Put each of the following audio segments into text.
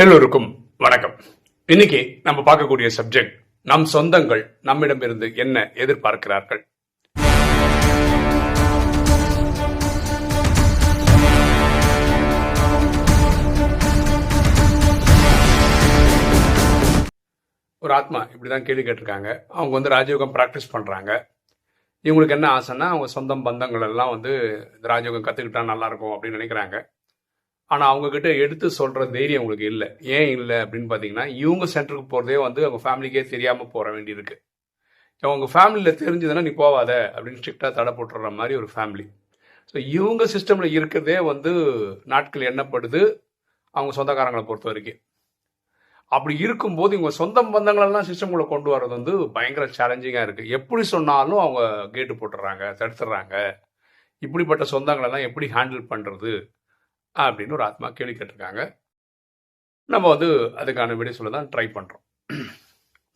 எல்லோருக்கும் வணக்கம். இன்னைக்கு நம்ம பார்க்கக்கூடிய சப்ஜெக்ட் நம் சொந்தங்கள் நம்மிடமிருந்து என்ன எதிர்பார்க்கிறார்கள்? ஒரு ஆத்மா இப்படிதான் கேள்வி கேட்டிருக்காங்க. அவங்க வந்து ராஜயோகம் ப்ராக்டிஸ் பண்றாங்க. இவங்களுக்கு என்ன ஆசைன்னா அவங்க சொந்தம் பந்தங்கள் எல்லாம் வந்து இந்த ராஜயோகம் கத்துக்கிட்டா நல்லா இருக்கும் அப்படின்னு நினைக்கிறாங்க. ஆனால் அவங்கக்கிட்ட எடுத்து சொல்கிற தைரியம் உங்களுக்கு இல்லை. ஏன் இல்லை அப்படின்னு பார்த்தீங்கன்னா இவங்க சென்டருக்கு போகிறதே வந்து அவங்க ஃபேமிலிக்கே தெரியாமல் போகிற வேண்டியிருக்கு. அவங்க ஃபேமிலியில் தெரிஞ்சதுன்னா நீ போவாத அப்படின்னு ஸ்ட்ரிக்டாக தடை போட்டுற மாதிரி ஒரு ஃபேமிலி ஸோ இவங்க சிஸ்டமில் இருக்கிறதே வந்து நாட்கள் எண்ணப்படுது அவங்க சொந்தக்காரங்களை பொறுத்த வரைக்கும். அப்படி இருக்கும்போது இவங்க சொந்த பந்தங்களெல்லாம் சிஸ்டம்குள்ளே கொண்டு வர்றது வந்து பயங்கர சேலஞ்சிங்காக இருக்குது எப்படி சொன்னாலும் அவங்க கேட்டு போட்டுடுறாங்க தடுத்துடுறாங்க. இப்படிப்பட்ட சொந்தங்களெல்லாம் எப்படி ஹேண்டில் பண்ணுறது அப்படின்னு ஒரு ஆத்மா கேள்வி கேட்டிருக்காங்க. நம்ம வந்து அதுக்கான விடை சொல்ல தான் ட்ரை பண்ணுறோம்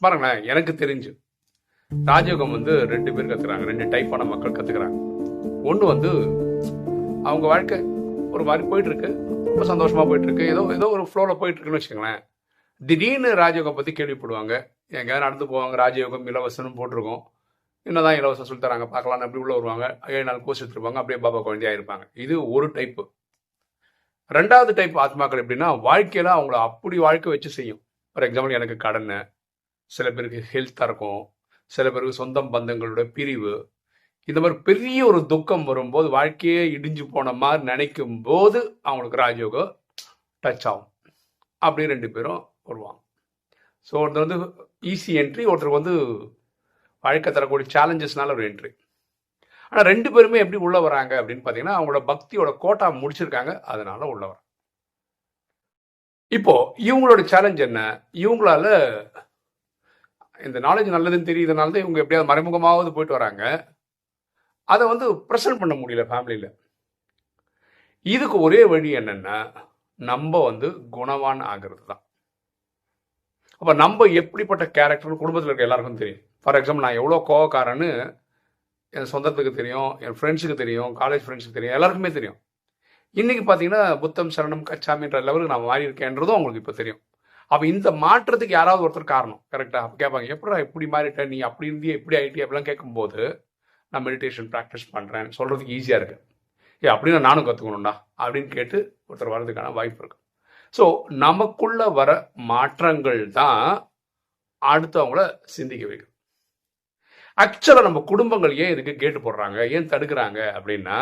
பாருங்களேன் எனக்கு தெரிஞ்சு ராஜயோகம் வந்து ரெண்டு பேர் கத்துக்கிறாங்க ரெண்டு டைப்பான மக்கள் கற்றுக்குறாங்க ஒன்று வந்து அவங்க வாழ்க்கை ஒரு மாதிரி போயிட்டுருக்கு ரொம்ப சந்தோஷமாக போயிட்டுருக்கு. ஏதோ ஏதோ ஒரு ஃப்ளோவில் போயிட்டுருக்குன்னு வச்சுக்கோங்களேன். திடீர்னு ராஜயோகம் பற்றி கேள்விப்படுவாங்க. எங்கேயாவது நடந்து போவாங்க ராஜயோகம் இலவசம்னு போட்டிருக்கோம். என்னதான் இலவசம் சொல்லி தராங்க பார்க்கலாம்னு அப்படி உள்ளே வருவாங்க. ஏழு நாள் கோர்ஸ் எடுத்துருப்பாங்க அப்படியே பாபா குழந்தையாக இருப்பாங்க. இது ஒரு டைப்பு ரெண்டாவது டைப் ஆத்மாக்கள் எப்படின்னா வாழ்க்கையில் அவங்கள அப்படி வாழ்க்கை வச்சு செய்யும். ஃபார் எக்ஸாம்பிள் எனக்கு கடன் சில பேருக்கு ஹெல்த்தாக இருக்கும் சில பேருக்கு சொந்தம் பந்தங்களோட பிரிவு. இந்த மாதிரி பெரிய ஒரு துக்கம் வரும்போது வாழ்க்கையே இடிஞ்சு போன மாதிரி நினைக்கும் போது அவங்களுக்கு ராஜயோகம் டச் ஆகும். அப்படி ரெண்டு பேரும் வருவாங்க. ஸோ ஒருத்தர் வந்து ஈஸி என்ட்ரி ஒருத்தருக்கு வந்து வாழ்க்கை தரக்கூடிய சேலஞ்சஸ்னால ஒரு என்ட்ரி ஆனால் ரெண்டு பேருமே எப்படி உள்ள வராங்க அப்படின்னு பார்த்தீங்கன்னா அவங்களோட பக்தியோட கோட்டா முடிச்சிருக்காங்க. அதனால உள்ள வராங்க. இப்போ இவங்களோட சேலஞ்ச் என்ன? இவங்களால இந்த நாலேஜ் நல்லதுன்னு தெரியுதுனால தான் இவங்க எப்படியாவது மறைமுகமாவது போயிட்டு வராங்க. அதை வந்து ப்ரெசென்ட் பண்ண முடியல ஃபேமிலியில் இதுக்கு ஒரே வழி என்னென்னா நம்ம வந்து குணவான் ஆகிறது தான். அப்போ நம்ம எப்படிப்பட்ட கேரக்டர் குடும்பத்தில் இருக்க எல்லாருக்கும் தெரியும். ஃபார் எக்ஸாம்பிள் நான் எவ்வளோ கோவக்காரன்னு என் சொந்தத்துக்கு தெரியும் என் ஃப்ரெண்ட்ஸுக்கு தெரியும் காலேஜ் ஃப்ரெண்ட்ஸுக்கு தெரியும் எல்லாருக்குமே தெரியும். இன்னைக்கு பார்த்தீங்கன்னா புத்தம் சரணம் கச்சாமின்ற லெவலுக்கு நான் மாறி இருக்கேன்றதும் உங்களுக்கு இப்போ தெரியும். அப்போ இந்த மாற்றத்துக்கு யாராவது ஒருத்தர் காரணம் கரெக்டாக அப்போ கேட்பாங்க எப்படா இப்படி மாறிட்ட? நீ அப்படி இருந்தியே இப்படி ஆகிட்டே அப்படிலாம் கேட்கும்போது நான் மெடிடேஷன் ப்ராக்டிஸ் பண்ணுறேன் சொல்கிறதுக்கு ஈஸியாக இருக்குது ஏ அப்படின்னு நானும் கற்றுக்கணும்டா அப்படின்னு கேட்டு ஒருத்தர் வர்றதுக்கான வாய்ப்பு இருக்கு. ஸோ நமக்குள்ளே வர மாற்றங்கள் தான் அடுத்தவங்கள சிந்திக்க வைக்கும். ஆக்சுவலாக நம்ம குடும்பங்கள் ஏன் இதுக்கு கேட்டு போடுறாங்க? ஏன் தடுக்கிறாங்க? அப்படின்னா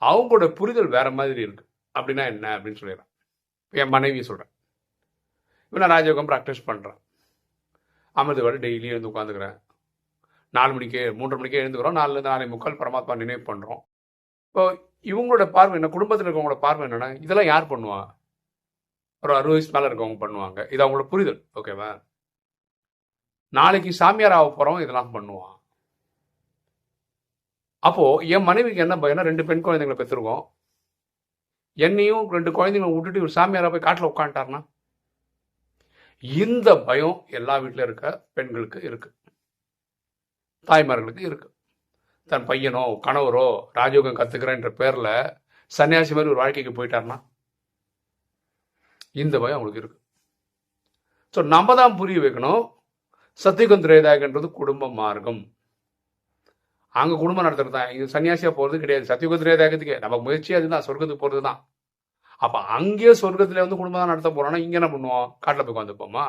அவங்களோட புரிதல் வேற மாதிரி இருக்கு. அப்படின்னா என்ன? அப்படின்னு சொல்லிடுறேன். என் மனைவி சொல்கிறேன் இப்போ நான் ராஜயோகம் ப்ராக்டிஸ் பண்ணுறேன் அமிர்த வேலை டெய்லி எழுந்து உட்காந்துக்கிறேன் நாலு மணிக்கே மூன்றரை மணிக்கே எழுந்துக்கிறோம். நாலுலேருந்து நாளை முக்கால் பரமாத்மா நினைவு பண்ணுறோம் இப்போ இவங்களோட பார்வை என்ன? குடும்பத்தில் இருக்கவங்களோட பார்வை என்னென்னா இதெல்லாம் யார் பண்ணுவா? ஒரு அறுபது வயசு மேலே இருக்கவங்க பண்ணுவாங்க. இது அவங்களோட புரிதல். ஓகேவா நாளைக்கு சாமியார் ஆக போகிறவங்க இதெல்லாம் பண்ணுவான். அப்போது என் மனைவிக்கு என்ன பயம்னா ரெண்டு பெண் குழந்தைங்களை பெற்றுருக்கோம். என்னையும் ரெண்டு குழந்தைங்களை விட்டுட்டு இவர் சாமியாராக போய் காட்டில் உட்காந்துட்டார்னா இந்த பயம் எல்லா வீட்டில் இருக்க பெண்களுக்கு இருக்கு. தாய்மார்களுக்கு இருக்கு. தன் பையனோ கணவரோ ராஜயோகம் கற்றுக்கிறேன்ற பேரில் சன்னியாசி மாதிரி ஒரு வாழ்க்கைக்கு போயிட்டார்னா இந்த பயம் அவங்களுக்கு இருக்கு. ஸோ நம்ம தான் புரிய வைக்கணும். சத்தியகுந்திரேதாகன்றது குடும்ப மார்க்கம். அங்க குடும்பம் நடத்துறது? தான் இது சன்னியாசியா போறது கிடையாது. சத்தியுகத்திலே தேகத்துக்கு. நம்ம முயற்சி அதுதான். சொர்க்கத்துக்கு போறது தான் அப்ப அங்கேயே சொர்க்கத்துல வந்து குடும்பம் தான் நடத்த போறோம்னா இங்க என்ன பண்ணுவோம்? காட்டுல போய் வந்துப்போமா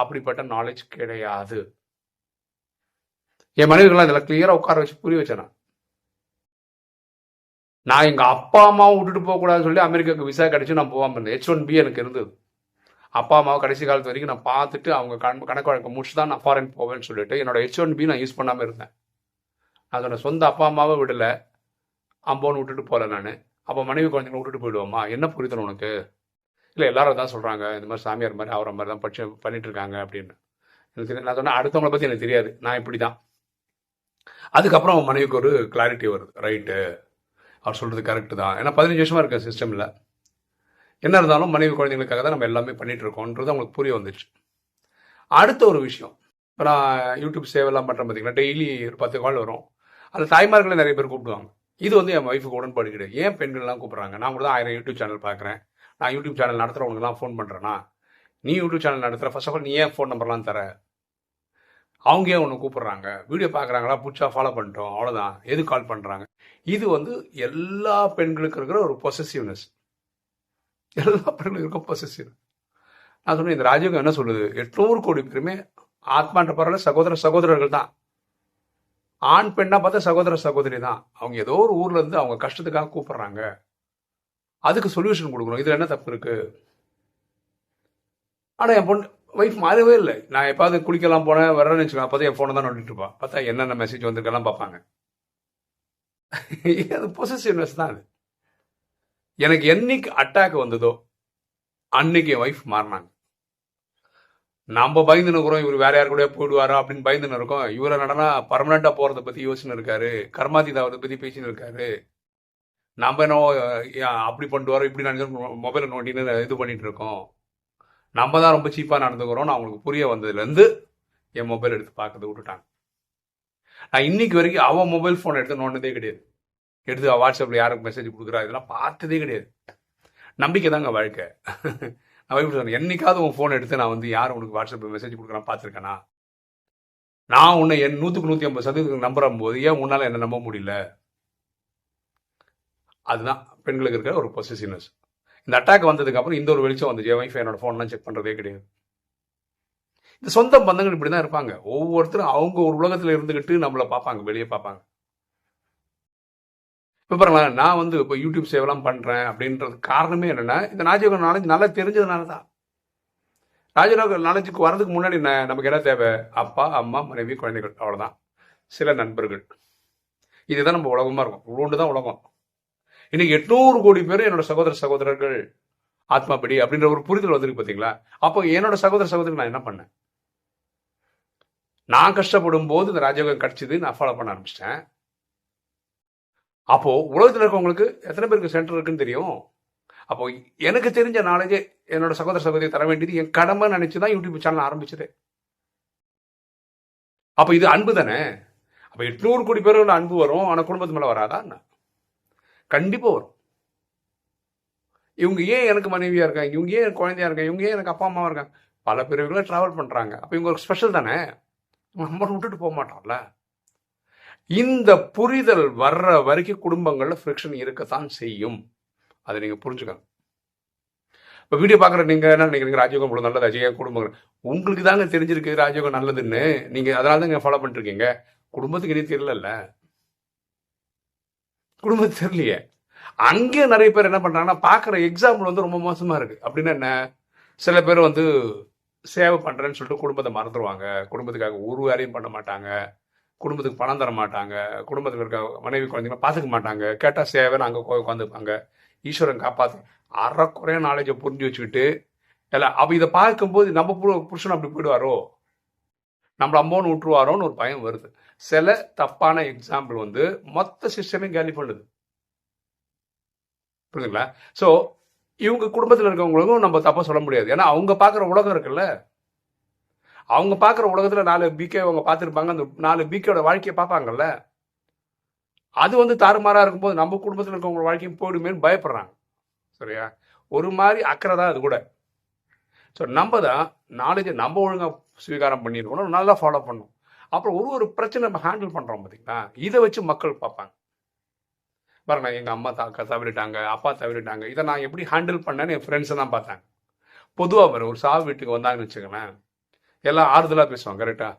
அப்படிப்பட்ட நாலேஜ் கிடையாது. என் மனைவிகள்லாம் இதில் கிளியரா உட்கார வச்சு புரிய வச்சேன் நான். எங்கள் எங்க அப்பா அம்மாவும் விட்டுட்டு போக கூடாதுன்னு சொல்லி அமெரிக்காவுக்கு விசா கிடைச்சு நான் போகாம இருந்தேன். ஹெச் ஒன் பி எனக்கு இருந்தது. அப்பா அம்மாவை கடைசி காலத்து வரைக்கும் நான் பார்த்துட்டு அவங்க கண் கணக்கு வழக்கம் முடிச்சு தான் நான் ஃபாரின் போவேன்னு சொல்லிட்டு என்னோட ஹெச் ஒன் பி நான் யூஸ் பண்ணாம இருந்தேன். அதோட சொந்த அப்பா அம்மாவை விடலை. அம்போன்னு விட்டுட்டு போகல நான். அப்போ மனைவி குழந்தைங்களை விட்டுட்டு போயிடுவோமா? என்ன புரிதல் உனக்கு? இல்லை எல்லாரும் தான் சொல்கிறாங்க இந்த மாதிரி சாமியார் மாதிரி அவரை மாதிரி தான் படிச்சு பண்ணிட்டு இருக்காங்க அப்படின்னு. எனக்கு தெரியும் நான் சொன்னேன் அடுத்தவங்களை பற்றி எனக்கு தெரியாது. நான் இப்படி தான் அதுக்கப்புறம் அவன் மனைவிக்கு ஒரு கிளாரிட்டி வருது. ரைட்டு அவர் சொல்கிறது கரெக்டு தான். ஏன்னா பதினஞ்சு வருஷமாக இருக்க சிஸ்டமில் என்ன இருந்தாலும் மனைவி குழந்தைங்களுக்காக தான் நம்ம எல்லாமே பண்ணிட்டு இருக்கோன்றது அவங்களுக்கு புரிய வந்துச்சு. அடுத்த ஒரு விஷயம். இப்போ நான் யூடியூப் சேவெல்லாம் பண்ணுறேன் பார்த்தீங்கன்னா டெய்லி ஒரு பத்து கால் வரும். அந்த தாய்மார்களை நிறைய பேர் கூப்பிடுவாங்க. இது வந்து என் ஒய்ஃபுக்கு உடன்பாடு கிடையாது. ஏன் பெண்கள்லாம் கூப்பிட்றாங்க? நான் கூட தான் ஆயிரம் யூடியூப் சேனல் பார்க்குறேன். நான் யூடியூப் சேனல் நடத்துகிறவங்களுக்குலாம் ஃபோன் பண்ணுறேன்னா நீ யூடியூப் சேனல் நடத்துகிற ஃபர்ஸ்ட் ஆஃப் ஆல் நீ ஏன் ஃபோன் நம்பர்லாம் தர? அவங்க ஏன் ஒன்று கூப்பிட்றாங்க? வீடியோ பார்க்குறாங்களா? பிடிச்சா ஃபாலோ பண்ணிட்டோம். அவ்வளோதான் எது கால் பண்ணுறாங்க இது வந்து எல்லா பெண்களுக்கு இருக்கிற ஒரு பொசசிவ்னஸ் எல்லா பெண்களுக்கும் இருக்க பொசசிவ் நான் சொன்னேன் இந்த ராஜயோகம் என்ன சொல்லுது? எட்நூறு கோடி பேருமே ஆத்மான்ற பரவாயில்ல சகோதர சகோதரர்கள் தான் ஆண் பெண்ணா பார்த்தா சகோதர சகோதரி தான். அவங்க ஏதோ ஒரு ஊர்ல இருந்து அவங்க கஷ்டத்துக்காக கூப்பிடுறாங்க. அதுக்கு சொல்யூஷன் கொடுக்கணும். இதுல என்ன தப்பு இருக்கு? ஆனா என் பொண்ணு ஒய்ஃப் மாறவே இல்லை. நான் எப்பாவது குளிக்கலாம் போனேன் வரேன்னு வச்சுக்கோங்க. அப்போ என் ஃபோனை தான் நோண்டிட்டு இருப்பா. பார்த்தா என்னென்ன மெசேஜ் வந்திருக்கெல்லாம் பார்ப்பாங்க. அது பொசிசிவ்னஸ் தான் அது. எனக்கு என்னைக்கு அட்டாக் வந்ததோ அன்னைக்கு என் ஒய்ஃப் மாறினாங்க. நம்ம பயந்துன்னு இருக்கிறோம் இவர் வேற யார் கூட போயிடுவாரா அப்படின்னு பயந்துன்னு இருக்கோம். இவரை நடனா பர்மனண்டா போறதை பத்தி யோசனை இருக்காரு. கர்மாதிதாவதை பத்தி பேசின்னு இருக்காரு. நம்ம என்ன அப்படி பண்ணிட்டு வரோம் இப்படி நினைச்சு மொபைலை நோண்டின்னு இது பண்ணிட்டு இருக்கோம். நம்ம தான் ரொம்ப சீப்பாக நடந்துக்கிறோம்னு அவங்களுக்கு புரிய வந்ததுலேருந்து என் மொபைல் எடுத்து பார்க்கறது விட்டுட்டாங்க. நான் இன்னைக்கு வரைக்கும் அவன் மொபைல் ஃபோன் எடுத்து நோண்டதே கிடையாது. எடுத்து வாட்ஸ்அப்பில் யாருக்கு மெசேஜ் கொடுக்குறா இதெல்லாம் பார்த்ததே கிடையாது. நம்பிக்கை தாங்க வாழ்க்கை. நான் எப்படி சொன்னேன் என்னைக்காவது உன் ஃபோன் எடுத்து நான் வந்து யார் உனக்கு வாட்ஸ்அப்பில் மெசேஜ் கொடுக்குறான் பார்த்துருக்கேனா? நான் உன்னை என் நூற்றுக்கு நூற்றி ஐம்பது சதவீதம் நம்புறும் போது ஏன் உன்னால் என்னை நம்ப முடியல? அதுதான் பெண்களுக்கு இருக்கிற ஒரு பொசிசிவ்னஸ் இந்த அட்டாக் வந்ததுக்கப்புறம் இந்த ஒரு வெளிச்சம் வந்துச்சு. என் என்னோட ஃபோன்லாம் செக் பண்ணுறதே கிடையாது. இந்த சொந்த பந்தங்கள் இப்படி தான் இருப்பாங்க. ஒவ்வொருத்தரும் அவங்க ஒரு உலகத்தில் இருந்துக்கிட்டு நம்மளை பார்ப்பாங்க வெளியே பார்ப்பாங்க. இப்போ பாருங்களேன் நான் வந்து இப்போ யூடியூப் சேவெல்லாம் பண்ணுறேன் அப்படின்றது காரணமே என்னென்னா இந்த ராஜயோக நாலேஜ் நல்லா தெரிஞ்சதுனால தான் ராஜயோக நாலேஜுக்கு வரதுக்கு முன்னாடி என்ன நமக்கு என்ன தேவை? அப்பா அம்மா மனைவி குழந்தைகள் அவ்வளோதான் சில நண்பர்கள். இதுதான் நம்ம உலகமாக இருக்கும். இவ்வளோண்டு தான் உலகம். இன்னைக்கு எட்நூறு கோடி பேர் என்னோட சகோதர சகோதரர்கள் ஆத்மாபடி அப்படின்ற ஒரு புரிதல் வந்திருக்கு பார்த்தீங்களா அப்போ என்னோட சகோதர சகோதரி நான் என்ன பண்ணேன்? நான் கஷ்டப்படும் போது இந்த ராஜயோகம் கிடச்சிது நான் ஃபாலோ பண்ண ஆரம்பிச்சிட்டேன். அப்போது உலகத்தில் இருக்கவங்களுக்கு எத்தனை பேருக்கு சென்டர் இருக்குன்னு தெரியும்? அப்போ எனக்கு தெரிஞ்ச நாலேஜே என்னோட சகோதர சகோதரி தர வேண்டியது என் கடமை நினைச்சு தான் யூடியூப் சேனல் ஆரம்பிச்சது. அப்போ இது அன்பு தானே? அப்போ எட்நூறு கோடி பேரோட அன்பு வரும் ஆனால் குடும்பத்து மேலே வராதா கண்டிப்பாக வரும். இவங்க ஏன் எனக்கு மனைவியாக இருக்காங்க? இவங்க ஏன் குழந்தையாக இருக்காங்க? இவங்க ஏன் எனக்கு அப்பா அம்மாவாக இருக்காங்க? பல பிரிவுகளை ட்ராவல் பண்ணுறாங்க அப்போ இவங்க ஒரு ஸ்பெஷல் தானே? நம்ம விட்டுட்டு போக மாட்டோம்ல. இந்த புரிதல் வர்ற வரைக்கும் குடும்பங்களில் ஃப்ரிக்ஷன் இருக்கத்தான் செய்யும். அதை நீங்கள் புரிஞ்சுக்கணும். இப்போ வீடியோ பார்க்குற நீங்கள் என்ன நினைக்கிறீங்க? ராஜயோகம் இவ்வளோ நல்லது அஜய் குடும்பங்கள். உங்களுக்கு தாங்க தெரிஞ்சிருக்கு ராஜயோகம் நல்லதுன்னு. நீங்கள் அதனால தான் ஃபாலோ பண்ணிருக்கீங்க குடும்பத்துக்கு இனி தெரியல குடும்பத்துக்கு தெரியலையே. அங்கே நிறைய பேர் என்ன பண்ணுறாங்கன்னா பார்க்குற எக்ஸாம்பிள் வந்து ரொம்ப மோசமாக இருக்குது அப்படின்னா என்ன? சில பேர் வந்து சேவை பண்ணுறேன்னு சொல்லிட்டு குடும்பத்தை மறந்துடுவாங்க குடும்பத்துக்காக ஒரு வேலையும் பண்ண மாட்டாங்க. குடும்பத்துக்கு பணம் தர மாட்டாங்க குடும்பத்தில் இருக்க மனைவி குழந்தைங்க பார்த்துக்க மாட்டாங்க. கேட்டால் சேவைன்னு அங்கே உட்காந்துப்பாங்க ஈஸ்வரன் காப்பாற்று அறக்குறைய நாலேஜை புரிஞ்சு வச்சுக்கிட்டு இல்லை அப்போ இதை பார்க்கும்போது நம்ம புருஷன் அப்படி போயிடுவாரோ? நம்மள அம்மோன்னு விட்டுருவாரோன்னு ஒரு பயம் வருது. சில தப்பான எக்ஸாம்பிள் வந்து மொத்த சிஸ்டமே கேலி பண்ணுது. புரியுதுங்களா ஸோ இவங்க குடும்பத்தில் இருக்கவங்களுக்கும் நம்ம தப்பாக சொல்ல முடியாது. ஏன்னா அவங்க பார்க்குற உலகம் இருக்குல்ல? அவங்க பார்க்குற உலகத்தில் நாலு பிகே அவங்க பார்த்துருப்பாங்க. அந்த நாலு பிகேயோட வாழ்க்கையை பார்ப்பாங்கல்ல? அது வந்து தாறுமாறாக இருக்கும்போது நம்ம குடும்பத்தில் இருக்கவங்க வாழ்க்கையும் போயிடுமேனு பயப்படுறாங்க. சரியா? ஒரு மாதிரி அக்கறை தான் அது கூட. ஸோ நம்ம தான் நாலேஜை நம்ம ஒழுங்காக ஸ்வீகாரம் பண்ணியிருக்கணும். நல்லா ஃபாலோ பண்ணணும். அப்புறம் ஒரு ஒரு பிரச்சனை நம்ம ஹேண்டில் பண்ணுறோம் பார்த்தீங்களா இதை வச்சு மக்கள் பார்ப்பாங்க. பாருங்க எங்கள் அம்மா தாக்கா தவிரிட்டாங்க அப்பா தவிரிட்டாங்க இதை நான் எப்படி ஹேண்டில் பண்ணேன்னு என் ஃப்ரெண்ட்ஸை தான் பார்த்தாங்க. பொதுவாக வரும் ஒரு சாவு வீட்டுக்கு வந்தாங்கன்னு வச்சுக்கோங்களேன். எல்லாம் ஆறுதலாக பேசுவாங்க கரெக்டாக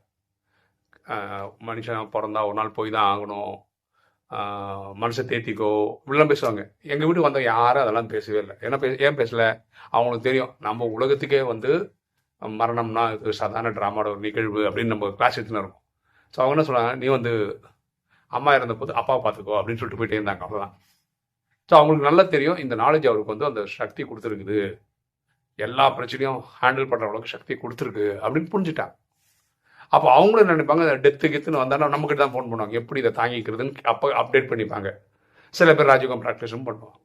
மனுஷன் பிறந்தா ஒரு நாள் போய் தான் ஆகணும். மனசை தேத்திக்கோ இப்படிலாம் பேசுவாங்க. எங்கள் வீட்டுக்கு வந்தவங்க யாரும் அதெல்லாம் பேசவே இல்லை. ஏன்னா பே ஏன் பேசலை? அவங்களுக்கு தெரியும் நம்ம உலகத்துக்கே வந்து மரணம்னா இது சாதாரண ட்ராமாவோட ஒரு நிகழ்வு அப்படின்னு நம்ம கிளாஸ் எடுத்துன்னு இருக்கும். ஸோ அவங்க என்ன சொல்லுவாங்க நீ வந்து அம்மா இறந்த போது அப்பாவை பார்த்துக்கோ அப்படின்னு சொல்லிட்டு போயிட்டே இருந்தாங்க அவ்வளோதான் ஸோ அவங்களுக்கு நல்லா தெரியும் இந்த நாலேஜ் அவருக்கு வந்து அந்த சக்தி கொடுத்துருக்குது. எல்லா பிரச்சனையும் ஹேண்டில் பண்ணுற அளவுக்கு சக்தி கொடுத்துருக்கு அப்படின்னு புரிஞ்சுட்டாங்க. அப்போ அவங்களும் நினைப்பாங்க? டெத்து கெத்துன்னு வந்தாலும் நம்மக்கிட்ட தான் ஃபோன் பண்ணுவாங்க. எப்படி இதை தாங்கிக்கிறதுன்னு அப்போ அப்டேட் பண்ணிப்பாங்க. சில பேர் ராஜயோகம் ப்ராக்டிஸும் பண்ணுவாங்க.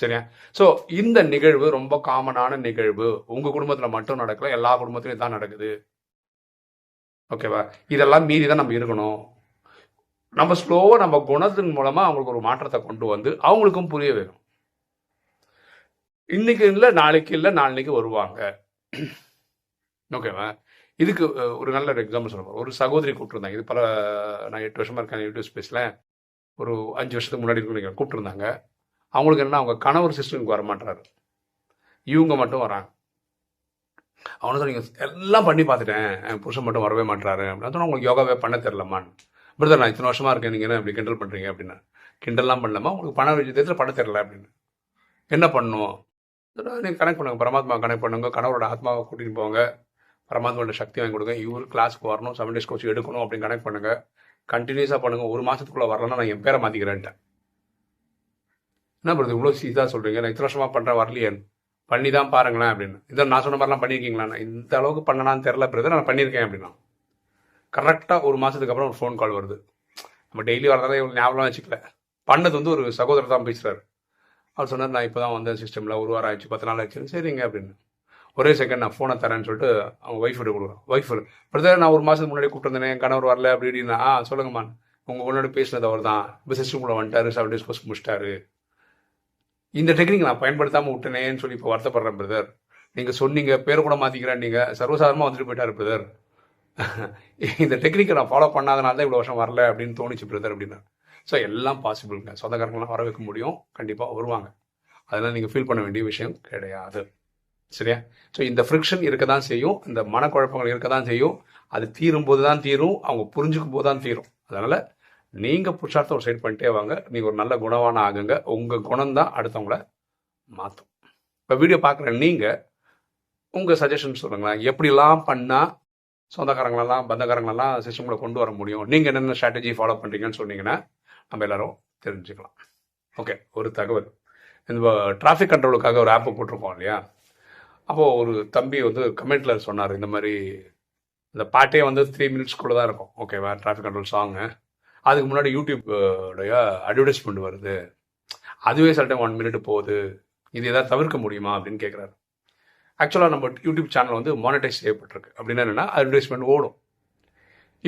சரியா? ஸோ இந்த நிகழ்வு ரொம்ப காமனான நிகழ்வு. உங்கள் குடும்பத்தில் மட்டும் நடக்கல. எல்லா குடும்பத்திலையும் தான் நடக்குது. ஓகேவா இதெல்லாம் மீறி தான் நம்ம இருக்கணும். நம்ம ஸ்லோவாக நம்ம குணத்தின் மூலமாக அவங்களுக்கு ஒரு மாற்றத்தை கொண்டு வந்து அவங்களுக்கும் புரிய வேணும் இன்னைக்கு இல்லை நாளைக்கு இல்லை நாளைக்கு வருவாங்க. ஓகேவா? இதுக்கு ஒரு நல்ல ஒரு எக்ஸாம்பிள் சொல்லுவேன் ஒரு சகோதரி கூப்பிட்டுருந்தாங்க. இது பல நான் எட்டு வருஷமாக இருக்கேன் யூடியூப் ஸ்பேஸில் ஒரு அஞ்சு வருஷத்துக்கு முன்னாடி இருக்கு கூப்பிட்டுருந்தாங்க. அவங்களுக்கு என்ன அவங்க கணவர் சிஸ்டருக்கு வரமாட்டாரு. இவங்க மட்டும் வராங்க. அவனுக்கு நீங்கள் எல்லாம் பண்ணி பார்த்துட்டேன். என் புருஷன் மட்டும் வரவே மாட்டாரு அப்படின்னு. சொன்னால் உங்களுக்கு யோகாவே பண்ண தெரிலமான்னு பிரதர் நான் இத்தனை வருஷமாக இருக்கேன். நீங்கள் என்ன இப்படி கிண்டல் பண்ணுறீங்க அப்படின்னு. கிண்டல்லாம் பண்ணலாமா உங்களுக்கு பண விஷயத்தில் பண்ண தெரில அப்படின்னு. என்ன பண்ணும்? நீங்கள் கனெக்ட் பண்ணுங்கள் பரமாத்மா கனெக்ட் பண்ணுங்கள் கணவரோட ஆத்மாவை கூட்டிகிட்டு போங்க. பரமாத்மாவோட சக்தி வாங்கி கொடுங்க. இவர் கிளாஸ்க்கு வரணும். செவன் டேஸ் கோச் எடுக்கணும் அப்படின்னு கனெக்ட் பண்ணுங்க. கண்டினியூஸாக பண்ணுங்கள் ஒரு மாதத்துக்குள்ளே வரலன்னா நான் என் பேரை மாற்றிக்கிறேன்ட்டேன் என்ன பண்ணுறது இவ்வளோ சீதாக சொல்கிறீங்க நான் இத்தனை வருஷமாக பண்ணுறேன் வரலையே. பண்ணி தான் பாருங்களேன் அப்படின்னு. இதை நான் சொன்ன மாதிரிலாம் பண்ணியிருக்கீங்களா நான் இந்த அளவுக்கு பண்ணலான்னு தெரில பிரதர். நான் பண்ணியிருக்கேன் அப்படின்னா. கரெக்டாக ஒரு மாதத்துக்கு அப்புறம் ஒரு ஃபோன் கால் வருது. நம்ம டெய்லி வரதால இவ்வளோ ஞாபகம் வச்சுக்கல. பண்ணது வந்து ஒரு சகோதரர் தான் பேசுகிறாரு அவர் சொன்னார் நான் இப்போ தான் வந்த சிஸ்டமில் ஒரு வாரம் ஆயிடுச்சு பத்து நாள் ஆச்சு சரிங்க அப்படின்னு. ஒரே செகண்ட் நான் ஃபோனை தரேன்னு சொல்லிட்டு அவங்க ஒய்ஃப் கிட்ட கொடுக்குறோம் ஒய்ஃப் பிரதர் நான் ஒரு மாதத்துக்கு முன்னாடி கூப்பிட்டு வந்தேன் என் கணவர் வரல அப்படி இப்படின்னா ஆ சொல்லுங்கம்மா. உங்கள் முன்னாடி பேசினது அவர் தான் இப்போ சிஸ்டம் கூட வந்துட்டாரு செவன் டேஸ் கோர்ஸ் முடிச்சிட்டாரு. இந்த டெக்னிக் நான் பயன்படுத்தாமல் விட்டனேன்னு சொல்லி இப்போ வருத்தப்படுறேன் பிரதர் நீங்கள் சொன்னீங்க பேர் கூட மாற்றிக்கிறேன் நீங்கள் சர்வசாதாரணமாக வந்துட்டு போயிட்டார் பிரதர் இந்த டெக்னிக்கை நான் ஃபாலோ பண்ணாதனால தான் இவ்வளோ வருஷம் வரல அப்படின்னு தோணுச்சு பிரதர் அப்படின்னா. ஸோ எல்லாம் பாசிபிள்ங்க சொந்தக்காரங்களாம் வர வைக்க முடியும். கண்டிப்பாக வருவாங்க. அதெல்லாம் நீங்கள் ஃபீல் பண்ண வேண்டிய விஷயம் கிடையாது. சரியா? ஸோ இந்த ஃப்ரிக்ஷன் இருக்க தான் செய்யும். இந்த மனக்குழப்பங்கள் இருக்க தான் செய்யும். அது தீரும் போது தான் தீரும். அவங்க புரிஞ்சுக்கும் போது தான் தீரும். அதனால் நீங்கள் புருஷார்த்தம் ஒரு சைடு பண்ணிட்டே வாங்க. நீங்கள் ஒரு நல்ல குணவான ஆகுங்க. உங்கள் குணம் தான் அடுத்தவங்கள மாற்றும் இப்போ வீடியோ பார்க்குற நீங்கள் உங்கள் சஜஷன் சொல்லுங்களேன். எப்படிலாம் பண்ணால் சொந்தக்காரங்களெல்லாம் பந்தக்காரங்களெல்லாம் சிஸ்டமில் கொண்டு வர முடியும்? நீங்கள் என்னென்ன ஸ்ட்ராட்டஜி ஃபாலோ பண்ணுறீங்கன்னு சொன்னீங்கன்னா நம்ம எல்லாரும் தெரிஞ்சுக்கலாம். ஓகே ஒரு தகவல். இந்த டிராஃபிக் கண்ட்ரோலுக்காக ஒரு ஆப்பு போட்டிருக்கோம் இல்லையா? அப்போது ஒரு தம்பி வந்து கமெண்ட்டில் சொன்னார் இந்த மாதிரி இந்த பாட்டே வந்து த்ரீ மினிட்ஸ்க்குள்ளே தான் இருக்கும். ஓகேவா டிராஃபிக் கண்ட்ரோல் சாங்கு அதுக்கு முன்னாடி யூடியூப்டைய அட்வர்டைஸ்மெண்ட் வருது. அதுவே சில டைம் ஒன் மினிட் போகுது. இது எதாவது தவிர்க்க முடியுமா அப்படின்னு கேட்குறாரு ஆக்சுவலாக நம்ம யூடியூப் சேனல் வந்து மானிட்டைஸ் செய்யப்பட்டிருக்கு. அப்படின்னா என்னென்னா அட்வர்டைஸ்மெண்ட் ஓடும்.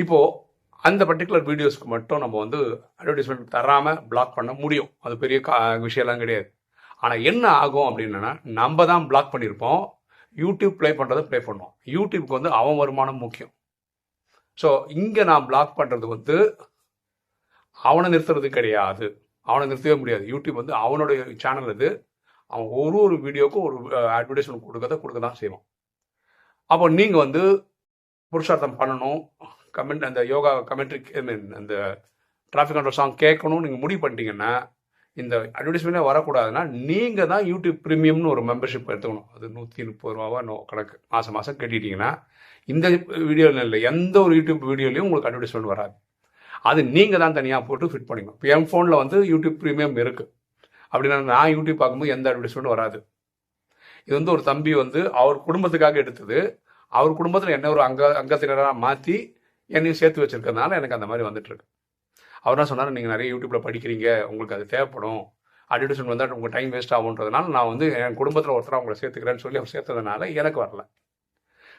இப்போது அந்த பர்டிகுலர் வீடியோஸ்க்கு மட்டும் நம்ம வந்து அட்வர்டைஸ்மெண்ட் தராமல் பிளாக் பண்ண முடியும். அது பெரிய கா விஷயம்லாம் கிடையாது. ஆனால் என்ன ஆகும் அப்படின்னா நம்ம தான் பிளாக் பண்ணியிருப்போம் யூடியூப் ப்ளே பண்ணுறதை ப்ளே பண்ணுவோம். யூடியூப்க்கு வந்து அவன் வருமானம் முக்கியம். ஸோ இங்கே நான் பிளாக் பண்ணுறது வந்து அவனை நிறுத்துறது கிடையாது. அவனை நிறுத்தவே முடியாது. யூடியூப் வந்து அவனுடைய சேனல் இது அவன் ஒரு ஒரு வீடியோக்கும் ஒரு அட்வர்டைஸ்மெண்ட் கொடுக்கறத கொடுக்க தான் செய்வான். அப்போ நீங்கள் வந்து புருஷார்த்தம் பண்ணணும். கமெண்ட் அந்த யோகா கமெண்ட்ரி ஐ மீன் அந்த டிராஃபிக் கண்ட்ரோல் சாங் கேட்கணும்னு நீங்கள் முடிவு பண்ணிட்டீங்கன்னா இந்த அட்வர்டைஸ்மெண்ட்டே வரக்கூடாதுன்னா நீங்கள் தான் யூடியூப் ப்ரீமியம்னு ஒரு மெம்பர்ஷிப் எடுத்துக்கணும். அது நூற்றி முப்பது ரூபாவா நோ கணக்கு. மாதம் மாதம் கட்டிட்டீங்கன்னா இந்த வீடியோவில் இல்லை எந்த ஒரு யூடியூப் வீடியோலையும் உங்களுக்கு அட்வர்டைஸ்மெண்ட் வராது. அது நீங்கள் தான் தனியாக போட்டு ஃபிட் பண்ணிக்கணும். இப்போ என் ஃபோனில் வந்து யூடியூப் ப்ரீமியம் இருக்குது அப்படின்னா நான் யூடியூப் பார்க்கும்போது எந்த அட்வர்டைஸ்மெண்ட்டும் வராது. இது வந்து ஒரு தம்பி வந்து அவர் குடும்பத்துக்காக எடுத்தது. அவர் குடும்பத்தில் என்ன ஒரு அங்க அங்கத்தினராக மாற்றி என்னையும் சேர்த்து வச்சிருக்கிறதுனால எனக்கு அந்த மாதிரி வந்துட்டு இருக்கு. அவர் தான் சொன்னார் நீங்கள் நிறைய யூடியூப்பில் படிக்கிறீங்க உங்களுக்கு அது தேவைப்படும். அட்வர்டைஸ்மெண்ட் வந்தால் உங்கள் டைம் வேஸ்ட் ஆகுன்றதுனால நான் வந்து என் குடும்பத்தில் ஒருத்தர் அவங்களை சேர்த்துக்கிறேன்னு சொல்லி அவர் சேர்த்ததுனால எனக்கு வரல.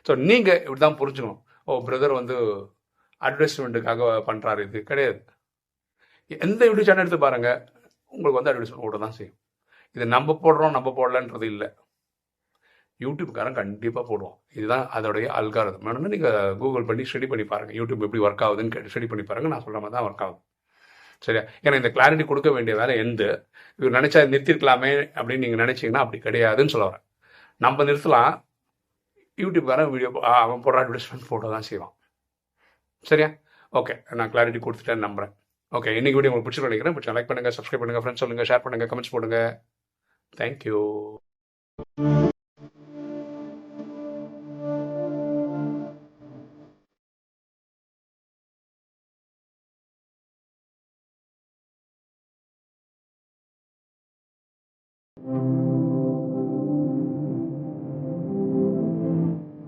ஸோ நீங்கள் இப்படி தான் புரிஞ்சுக்கணும். ஓ பிரதர் வந்து அட்வர்டைஸ்மெண்ட்டுக்காக பண்ணுறாரு இது கிடையாது. எந்த யூடியூப் சேனல் எடுத்து பாருங்கள் உங்களுக்கு வந்து அட்வர்டைஸ்மெண்ட் ஓட தான் செய்யும். இது நம்ம போடுறோம் நம்ம போடலன்றது இல்லை. யூடியூப்காரன் கண்டிப்பாக போடுவோம் இதுதான் அதோடைய அல்காரதம் வேணும்னா நீங்கள் கூகுள் பண்ணி ஸ்டடி பண்ணி பாருங்கள் யூடியூப் எப்படி ஒர்க் ஆகுதுன்னு கேட்டு ஸ்டடி பண்ணி பாருங்கள் நான் சொல்கிற மாதிரி தான் ஒர்க் ஆகும். சரியா? ஏன்னா இந்த கிளாரிட்டி கொடுக்க வேண்டிய வேலை எந்த? இவர் நினச்சா நிறுத்திருக்கலாமே அப்படின்னு நீங்கள் நினச்சிங்கன்னா அப்படி கிடையாதுன்னு சொல்ல வரேன். நம்ம நிறுத்தலாம். யூடியூப்காரன் வீடியோ அவன் போடுற அட்வர்டைஸ்மெண்ட் போட தான் செய்வான். சரியா? ஓகே நான் கிளாரிட்டி கொடுத்துட்டேன்னு நம்புறேன். ஓகே இன்றைக்கி வீடியோ உங்களுக்கு பிடிச்சி நினைக்கிறேன். பிடிச்சா லைக் பண்ணுங்கள் சப்ஸ்கிரைப் பண்ணுங்கள் ஃப்ரெண்ட்ஸ் சொல்லுங்கள் ஷேர் பண்ணுங்கள் கமெண்ட்ஸ் போடுங்க. தேங்க்யூ